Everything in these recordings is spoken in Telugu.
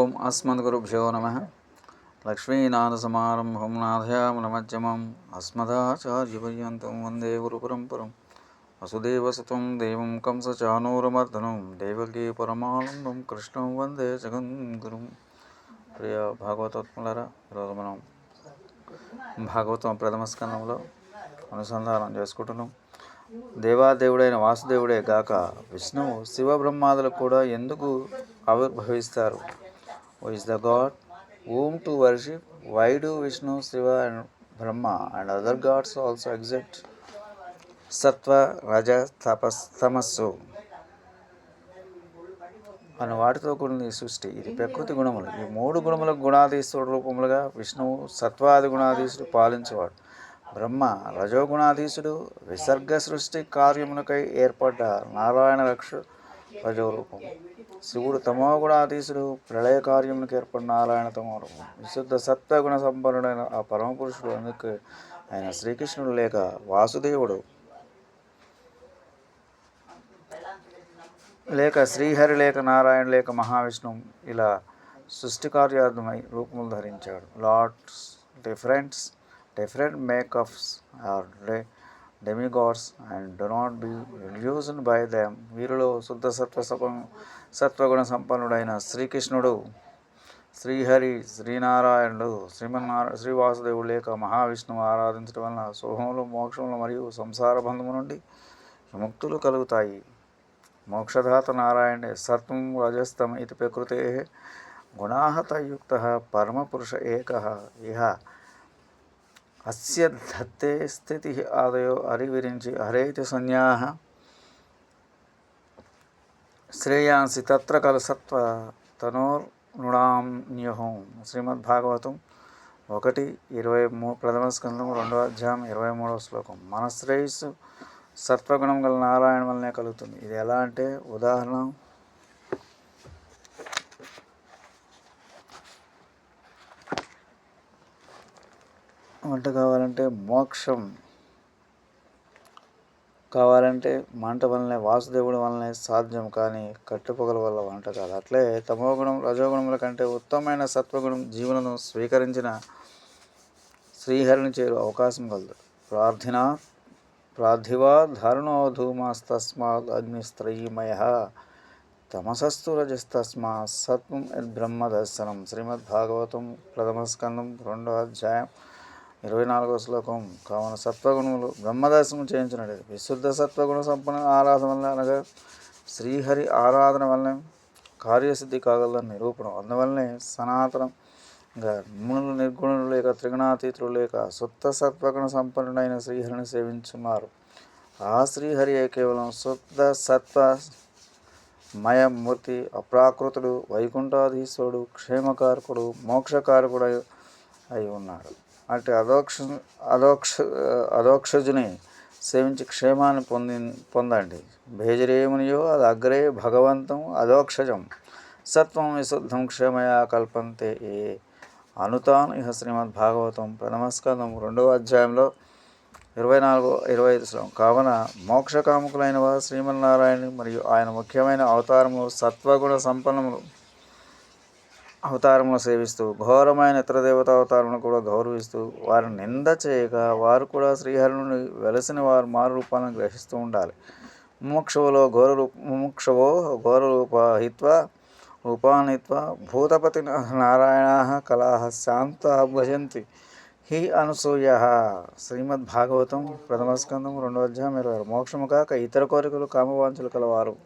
ఓం అస్మద్గురుభ్యో నమ. లక్ష్మీనాథసమారంభం నాథయామనమజ్జమం అస్మదాచార్యపర్యంతం వందే గురుపరంపరం. వసుదేవసుతం దేవం కంసచానూరమర్దనం దేవకీ పరమానందం కృష్ణం వందే జగద్గురుం. ప్రియ భాగవతోత్ములరా ఈరోజు మనం భాగవతం ప్రథమ స్కందంలో అనుసంధానం చేసుకుంటున్నాం. దేవాదేవుడైన వాసుదేవుడే గాక విష్ణువు శివబ్రహ్మాదులు కూడా ఎందుకు ఆవిర్భవిస్తారు? Is the god whom to worship why do Vishnu Shiva and Brahma and other gods also exist sattva raja tapas తమస్సు అని వాటితో కూడిన ఈ సృష్టి ఇది ప్రకృతి గుణములు. ఈ మూడు గుణములకు గుణాధీశ్వరుడు రూపములుగా విష్ణువు సత్వాది గుణాధీశుడు పాలించేవాడు. బ్రహ్మ రజోగుణాధీశుడు విసర్గ సృష్టి కార్యమునకై ఏర్పడ్డ నారాయణ రక్షుడు రజోరూపం శివుడు తమోగుణాధీశుడు ప్రళయ కార్యములకు ఏర్పడిన నారాయణ తమో రూపం విశుద్ధ సత్వగుణ సంపన్నుడైన ఆ పరమపురుషుడు అందుకు ఆయన శ్రీకృష్ణుడు లేక వాసుదేవుడు లేక శ్రీహరి లేక నారాయణ లేక మహావిష్ణువు ఇలా సృష్టి కార్యార్థమై రూపములు ధరించాడు. Lords differents different makeups are demigods and do not be be by by వీరిలో శుద్ధ సత్వ సత్వగుణ సంపన్నుడైన శ్రీకృష్ణుడు శ్రీహరి శ్రీనారాయణుడు శ్రీమన్నారా శ్రీవాసుదేవుడు లేక మహావిష్ణువు ఆరాధించడం వలన శుభములు మోక్షములు మరియు సంసార బంధము నుండి విముక్తులు కలుగుతాయి. మోక్షదాత నారాయణే సత్వం రజస్తం ఇది ప్రకృతే గుణాహతయుక్త పరమపురుష ఏక. ఇహ అస్య ధత్తే స్థితి ఆదయో అరివిరించి హరేతి సంజ్ఞా శ్రేయాంసి తత్ర కలు సత్వ తనోర్ణుడామ్యుహం శ్రీమద్భాగవతం ఒకటి ఇరవై మూ ప్రథమ స్కందం రెండవ అధ్యాయం ఇరవై మూడవ శ్లోకం. మన శ్రేయస్సు సత్వగుణం గల నారాయణ వల్లనే కలుగుతుంది. ఇది ఎలా అంటే ఉదాహరణ వంట కావాలంటే మోక్షం. కావాలంటే మంట వలనే వాసుదేవుడి వలనే సాధ్యం కానీ కట్టుపొగల వల్ల వంట కాదు. అట్లే తమోగుణం రజోగుణముల కంటే ఉత్తమమైన సత్వగుణం జీవనను స్వీకరించిన శ్రీహరిని చేరు అవకాశం కలదు. ప్రార్థన ప్రార్థివా ధరుణో ధూమాస్తస్మాత్ అగ్నిస్త్రయీమయ తమసస్తు రజస్తస్మా సత్వం బ్రహ్మ దర్శనం. శ్రీమద్భాగవతం ప్రథమ స్కందం రెండో అధ్యాయం. ఇరవై నాలుగవ శ్లోకం. కావున సత్వగుణములు బ్రహ్మదర్శనం చేయించినది విశుద్ధ సత్వగుణ సంపన్న ఆరాధన వల్ల అనగా శ్రీహరి ఆరాధన వల్లనే కార్యసిద్ధి కాగలదని నిరూపణం. అందువల్లనే సనాతనంగా నిర్గుణులు నిర్గుణులు లేక త్రిగుణాతీతులు లేక శుద్ధ సత్వగుణ సంపన్నుడైన శ్రీహరిని సేవించున్నారు ఆ శ్రీహరి కేవలం శుద్ధ సత్వ మయమూర్తి అప్రాకృతుడు వైకుంఠాధీశ్వరుడు క్షేమకారకుడు మోక్షకారకుడు అయి ఉన్నాడు. అటు అధోక్ష అధోక్ష అధోక్షజుని సేవించి క్షేమాన్ని పొంది పొందండి. భేజరేమునియో అది అగ్రే భగవంతం అధోక్షజం. సత్వం విశుద్ధం క్షేమయా కల్పంతే. ఏ అనుతాను ఇహ శ్రీమద్ భాగవతం ప్రథమస్కందం రెండవ అధ్యాయంలో ఇరవై నాలుగు ఇరవై ఐదు శ్లోకం. కావున మోక్షకాముకులైన వారు శ్రీమన్నారాయణ మరియు ఆయన ముఖ్యమైన అవతారములు సత్వగుణ సంపన్నములు. అవతారములు సేవిస్తూ ఘోరమైన ఇతర దేవతా అవతారములను కూడా గౌరవిస్తూ వారిని నింద చేయక వారు కూడా శ్రీహరుని వెలసిన వారు మారు రూపాలను గ్రహిస్తూ ఉండాలి. ముముక్షవులో ఘోర రూప ముముక్షవో ఘోర రూపహిత్వ రూపానిత్వ భూతపతి నారాయణ కళా శాంత భజంతి. హి అనసూయ. శ్రీమద్భాగవతం ప్రథమ స్కందం రెండో అధ్యాయం ఇరవై మోక్షము కాక ఇతర కోరికలు కామవాంఛలు కలవారు.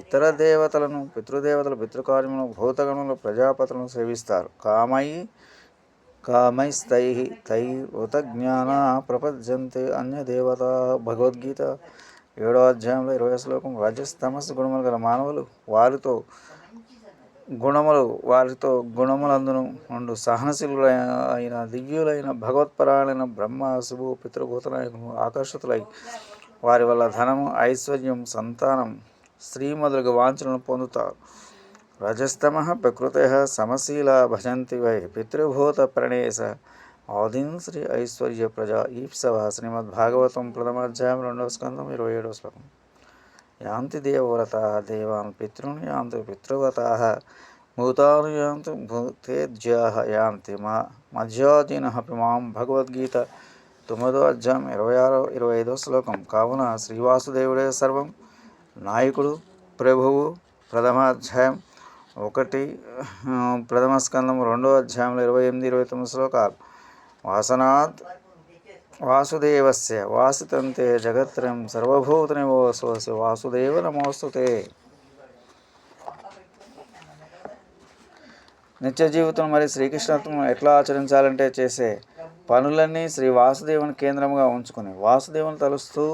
ఇతర దేవతలను పితృదేవతలు పితృకార్యములను భూతగణములు ప్రజాపతులను సేవిస్తారు. కామై కామైస్తై తై ఉత జ్ఞాన ప్రపంచంతే అన్య దేవత భగవద్గీత. ఏడో అధ్యాయంలో ఇరవై శ్లోకం రజస్తమస్ గుణములు గల మానవులు వారితో గుణములు వారితో గుణములందును ఉండు సహనశీలు అయిన దివ్యులైన భగవత్పరాయణ బ్రహ్మ శివు పితృభూతనాయకులు ఆకర్షితులై వారి వల్ల ధనము ఐశ్వర్యం సంతానం స్త్రీ మొదలగు వాంఛలను పొందుతారు. రజస్తమ ప్రకృతి సమశీల భజంతి వై పితృభూత ప్రణేశ ఆదిన్ శ్రీ ఐశ్వర్య ప్రజా ఈప్సవ శ్రీమద్భాగవతం ప్రథమాధ్యాయం రెండవ స్కందం ఇరవై ఏడవ శ్లోకం. యాంతి దేవవ్రత దేవాన్ పితృన్ యాంతి పితృవ్రత భూతాను యాంతి భూతేజ్యా యాంతి మా మధ్యాధీన మాం భగవద్గీత తొమ్మిదో అధ్యాయం ఇరవై ఆరో ఇరవై ఐదో శ్లోకం. కావున శ్రీవాసుదేవుడే సర్వం నాయకుడు ప్రభువు ప్రథమ అధ్యాయం ఒకటి ప్రథమ స్కందం రెండో అధ్యాయంలో ఇరవై ఎనిమిది ఇరవై తొమ్మిది శ్లోకాలు. వాసనాత్ వాసుదేవస్య వాసితంతే సర్వభూత సర్వభూతనివోసోసి వాసుదేవ నమోస్తుతే. నిత్య జీవితం మరి శ్రీకృష్ణత్వం ఎట్లా ఆచరించాలంటే చేసే పనులన్నీ శ్రీ వాసుదేవుని కేంద్రంగా ఉంచుకుని వాసుదేవుని తలుస్తూ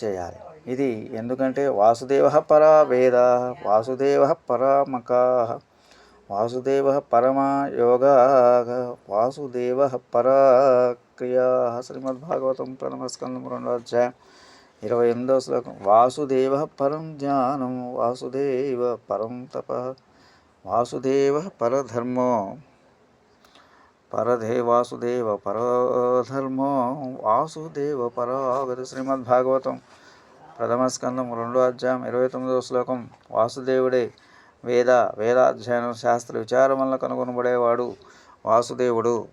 చేయాలి. ఇది ఎందుకంటే వాసుదేవ పరా వేద వాసుదేవ పరమక వాసుదేవ పరమా యోగా వాసుదేవ పరా క్రియా శ్రీమద్భాగవతం ప్రథమ స్కందం రెండో అధ్యాయం ఇరవై ఎనిమిదో శ్లోకం. వాసుదేవ పరం జ్ఞానం వాసుదేవ పరం తప వాసుదేవ పరధర్మో పరధే వాసుదేవ పరధర్మో వాసుదేవ పరాగతి. శ్రీమద్భాగవతం ప్రథమ స్కందం రెండో అధ్యాయం ఇరవై తొమ్మిదవ శ్లోకం. వాసుదేవుడే వేద వేదాధ్యయనం శాస్త్ర విచారం వల్ల కనుగొనబడేవాడు వాసుదేవుడు.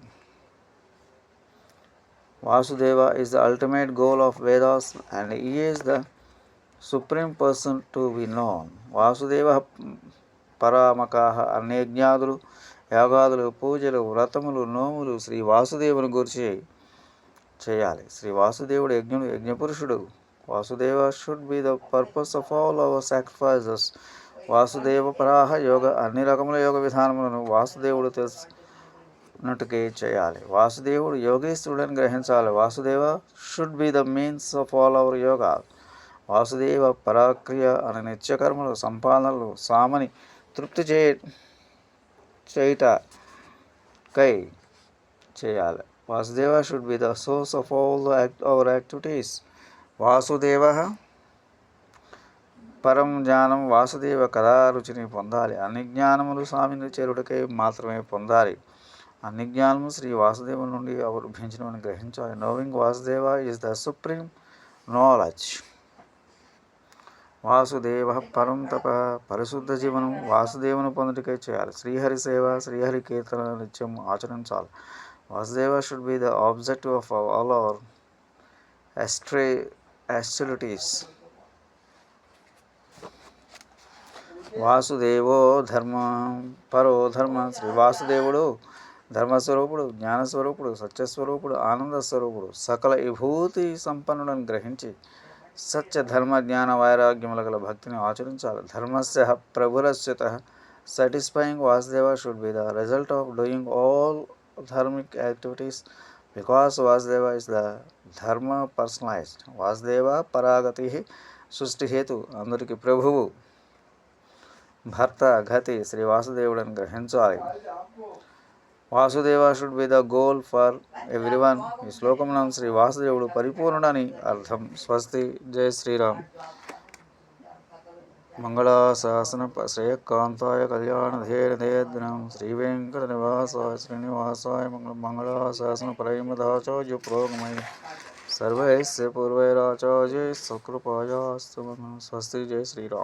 Vasudeva is the ultimate goal of Vedas and ఈ is the supreme person to be known Vasudeva పరామకాహ అన్యజ్ఞాదులు యాగాదులు పూజలు వ్రతములు నోములు శ్రీ వాసుదేవుని గురించి చేయాలి. శ్రీ వాసుదేవుడు యజ్ఞుడు యజ్ఞపురుషుడు. Vasudeva should be the purpose of all our sacrifices Vasudeva పరాహ యోగ అన్ని రకముల యోగ విధానములను వాసుదేవుడు తెలుసున్నట్టుకే చేయాలి. వాసుదేవుడు యోగేశ్వరుడని గ్రహించాలి. Vasudeva should be the means of all our yoga. Vasudeva పరాక్రియ అనే నిత్యకర్మలు సంపాదనలు సామని తృప్తి చే చేయుటకై చేయాలి. Vasudeva should be the source of all the act our activities Vasudeva పరం జ్ఞానం వాసుదేవ కళారుచిని పొందాలి. అన్ని జ్ఞానములు స్వామిని చేరుటకై మాత్రమే పొందాలి. అన్ని జ్ఞానము శ్రీ వాసుదేవుని నుండి అవలంబించినవని గ్రహించాలి. Knowing Vasudeva is the supreme knowledge Vasudeva పరం తప పరిశుద్ధ జీవనం వాసుదేవుని పొందుటకై చేయాలి. శ్రీహరి సేవ శ్రీహరి కీర్తన నిత్యం ఆచరించాలి. Vasudeva should be the objective of all our extra activities వాసుదేవో ధర్మ పరో ధర్మ శ్రీ వాసుదేవుడు ధర్మస్వరూపుడు జ్ఞానస్వరూపుడు సత్యస్వరూపుడు ఆనంద స్వరూపుడు సకల విభూతి సంపన్నుడని గ్రహించి సత్య ధర్మ జ్ఞాన వైరాగ్యముల గల భక్తిని ఆచరించాలి ధర్మస్య ప్రభురస్యత satisfying Vasudeva should be the result of doing all dharmik activities because Vasudeva is the dharma personalised Vasudeva పరాగతి సృష్టి హేతు అందరికీ ప్రభువు భర్త గతి శ్రీ వాసుదేవుడని గ్రహించాలి Vasudeva should be the goal for everyone ఈ శ్లోకంలో శ్రీ వాసుదేవుడు పరిపూర్ణుడని అర్థం స్వస్తి జై శ్రీరామ్ మంగళాశాసన శ్రేయకాంతాయ కళ్యాణ ధేయనం శ్రీ నివాసాయ శ్రీనివాసాయ మంగళ మంగళాశాసన ప్రేమదాచార్య ప్రోగమయ సర్వైస్ పూర్వైరాచార్య సకృపాయాస్తు స్వస్తి. జయ శ్రీరామ్.